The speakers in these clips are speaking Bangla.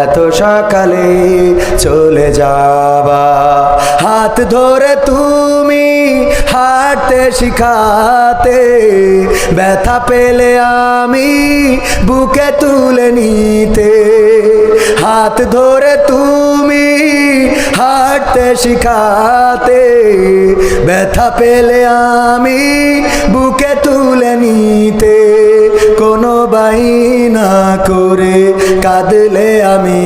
এত সকালে চলে যাবা। হাত ধরে তুমি হাঁটতে শিখাতে, ব্যথা পেলে আমি বুকে তুলে নিতে। হাত ধরে তুমি হাঁটতে শিখাতে, ব্যথা পেলে আমি বুকে তুলে নিতে। কোনো বাইনা করে কাঁদলে আমি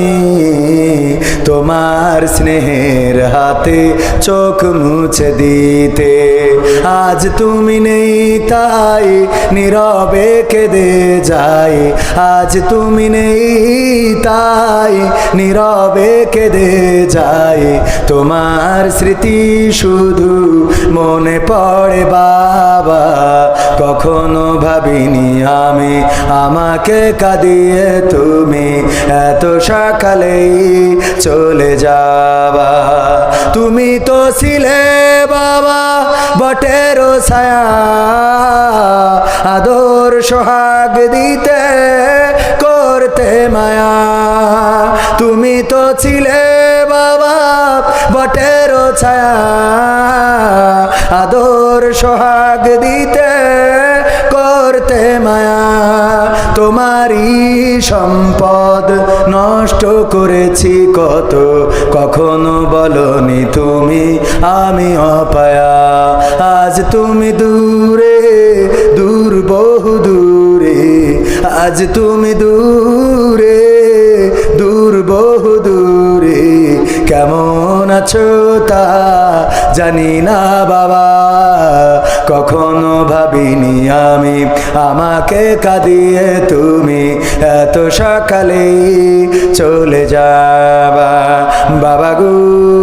তোমার স্নেহের হাতে চোখ মুছে দিতে। আজ তুমি নেই, তাই নীরবে কেঁদে যাই। আজ তুমি নেই, তাই নীরবে কেঁদে যাই। তোমার স্মৃতি শুধু মনে পড়ে, বাবা, কখনো ভাবিনি আমি, আমাকে কাঁদিয়ে তুমি এত সকালেই চলে যাবা। তুমি তো ছিলে বাবা বটের ছায়া, আদর সোহাগ দিতে করতে মায়া। তুমি তো ছিলে বাবা বটের ছায়া, আদর সোহাগ দিতে তোমারই সম্পদ নষ্ট করেছি কত? কখনো বলনি তুমি আমি অপায়া। আজ তুমি দূরে, দূর, বহু দূরে। আজ তুমি দূরে আছো তা জানি না বাবা, কখনো ভাবিনি আমি। আমাকে কাঁদিয়ে তুমি এত সকালেই চলে যাবা। বাবা গু।